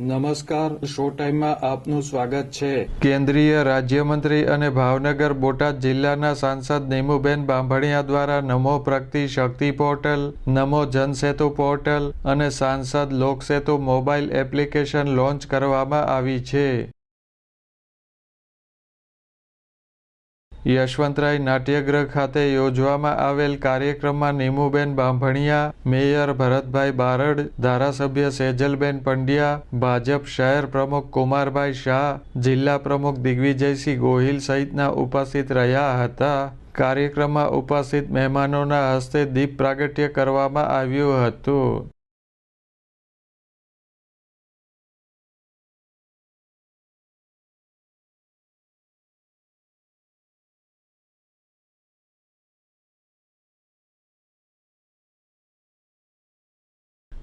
નમસ્કાર, શો ટાઈમમાં આપનું સ્વાગત છે. કેન્દ્રીય રાજ્યમંત્રી અને ભાવનગર બોટાદ જિલ્લાના સાંસદ નીમુબેન બાંભણિયા દ્વારા નમો પ્રગતિ શક્તિ પોર્ટલ, નમો જનસેતુ પોર્ટલ અને સાંસદ લોકસેતુ મોબાઈલ એપ્લિકેશન લોન્ચ કરવામાં આવી છે. યશવંતરાય નાટ્યગૃહ ખાતે યોજવામાં આવેલ કાર્યક્રમમાં નીમુબેન બાંભણિયા, મેયર ભરતભાઈ બારડ, ધારાસભ્ય સેજલબેન પંડ્યા, ભાજપ શહેર પ્રમુખ કુમારભાઈ શાહ, જિલ્લા પ્રમુખ દિગ્વિજયસિંહ ગોહિલ સહિતના ઉપસ્થિત રહ્યા હતા. કાર્યક્રમમાં ઉપસ્થિત મહેમાનોના હસ્તે દીપ પ્રાગટ્ય કરવામાં આવ્યું હતું.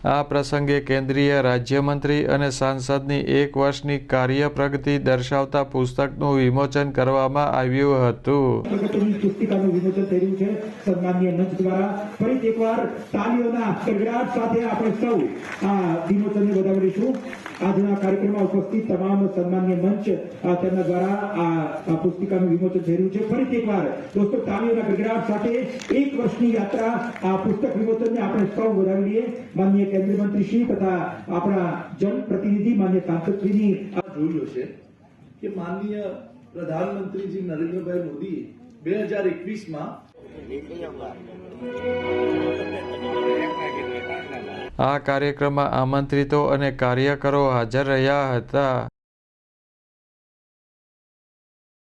આ પ્રસંગે કેન્દ્રીય રાજ્યમંત્રી અને સાંસદની એક વર્ષની કાર્ય પ્રગતિ દર્શાવતા પુસ્તકનું વિમોચન કરવામાં આવ્યું હતું. પુસ્તિકાનું વિમોચન થઈ રહ્યું છે સન્માનીય મંચ દ્વારા. ફરી એકવાર તાલીઓના સાથે આપણે સૌ આ વિમોચનને વધાવીશું. આજના કાર્યક્રમમાં ઉપસ્થિત તમામ સન્માન્ય મંચ તેમના દ્વારા આ પુસ્તિકાનું વિમોચન થઈ રહ્યું છે. ફરીથી એકવાર દોસ્તો તાલીઓના ગડગડાટ સાથે એક વર્ષની યાત્રા આ પુસ્તક વિમોચનને આપણે સૌ વધાવી લઈએ. માન્ય કેન્દ્રીય મંત્રી શ્રી તથા આપણા જનપ્રતિનિધિ માન્ય સાંસદશ્રીની આ જોયું છે કે માનનીય પ્રધાનમંત્રી શ્રી નરેન્દ્રભાઈ મોદીએ બે હજાર એકવીસમાં આ કાર્યક્રમમાં આમંત્રિતો અને કાર્યકરો હાજર રહ્યા હતા.